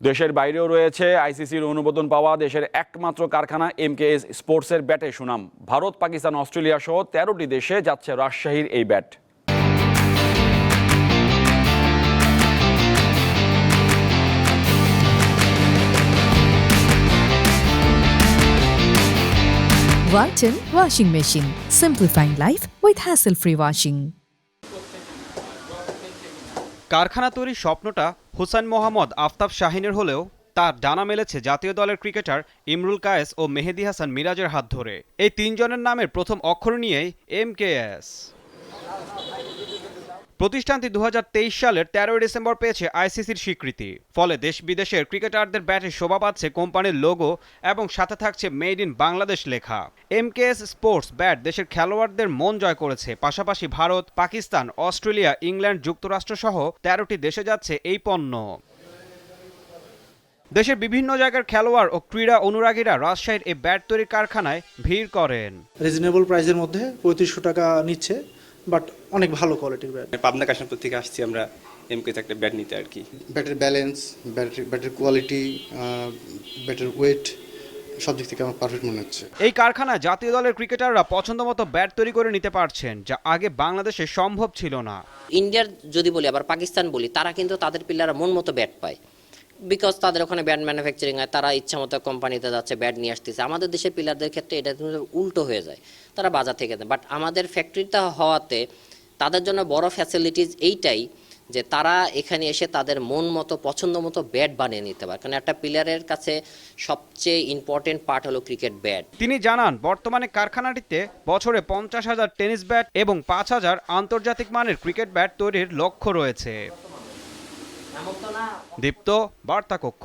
দেশের বাইরেও রয়েছে আইসিসির অনুমোদন পাওয়া দেশের একমাত্র কারখানা এমকেএস স্পোর্টসের ব্যাটে সুনাম ভারত, পাকিস্তান, অস্ট্রেলিয়া সহ তেরোটি দেশে যাচ্ছে রাজশাহীর এই bat Walton Washing Machine. Simplifying life with hassle-free washing. কারখানা তৈরির স্বপ্নটা হুসাইন মোহাম্মদ আফতাব শাহিনের হলেও তার ডানা মেলেছে জাতীয় দলের ক্রিকেটার ইমরুল কায়েস ও মেহেদি হাসান মিরাজের হাত ধরে। এই তিনজনের নামের প্রথম অক্ষর নিয়েই এম কে এস। প্রতিষ্ঠানটি দু হাজার তেইশ সালের তেরোই ডিসেম্বর পেয়েছে আইসিসির স্বীকৃতি। ফলে দেশ বিদেশের ক্রিকেটারদের ব্যাটে শোভা পাচ্ছে কোম্পানির লোগো এবং সাথে থাকছে মেড ইন বাংলাদেশ লেখা। এমকেএস স্পোর্টস ব্যাট দেশের খেলোয়াড়দের মন জয় করেছে। পাশাপাশি ভারত, পাকিস্তান, অস্ট্রেলিয়া, ইংল্যান্ড যুক্তরাষ্ট্র সহ তেরোটি দেশে যাচ্ছে এই পণ্য। দেশের বিভিন্ন জায়গার খেলোয়াড় ও ক্রীড়া অনুরাগীরা রাজশাহীর এই ব্যাট তৈরির কারখানায় ভিড় করেন। রিজনেবল প্রাইসের মধ্যে পঁয়ত্রিশশো টাকা নিচ্ছে। বাট অনেক ভালো কোয়ালিটির ব্যাট পাবনা কাশনাপুর থেকে আসছি আমরা এমকেতে একটা ব্যাট নিতে আর কি। ব্যাটের ব্যালেন্স ব্যাটারি ব্যাটের কোয়ালিটি ব্যাটের ওয়েট সব দিক থেকে আমার পারফেক্ট মনে হচ্ছে। এই কারখানায় জাতীয় দলের ক্রিকেটাররা পছন্দ মতো ব্যাট তৈরি করে নিতে পারছেন যা আগে বাংলাদেশে সম্ভব ছিল না। ইন্ডিয়ার যদি বলি আবার পাকিস্তান বলি তারা কিন্তু তাদের প্লেয়াররা মন মতো ব্যাট পায়। বিকজ তাদের ওখানে ব্যাট ম্যানুফ্যাকচারিং হয়, তারা ইচ্ছা মতো কোম্পানিতে যাচ্ছে ব্যাট নিয়ে আসতেছে। আমাদের দেশের প্লেয়ারদের ক্ষেত্রে এটা উল্টো হয়ে যায়, তারা বাজার থেকে বাট আমাদের ফ্যাক্টরিটা হওয়াতে তাদের জন্য বড় ফ্যাসিলিটিস এইটাই যে তারা এখানে এসে তাদের মন মতো, পছন্দ মতো ব্যাট বানিয়ে নিতে পারে। কারণ একটা প্লেয়ারের কাছে সবচেয়ে ইম্পর্টেন্ট পার্ট হলো ক্রিকেট ব্যাট তিনি জানান, বর্তমানে কারখানাটিতে বছরে পঞ্চাশ হাজার টেনিস ব্যাট এবং পাঁচ হাজার আন্তর্জাতিক মানের ক্রিকেট ব্যাট তৈরির লক্ষ্য রয়েছে। দীপ্ত বার্তা কক্ষ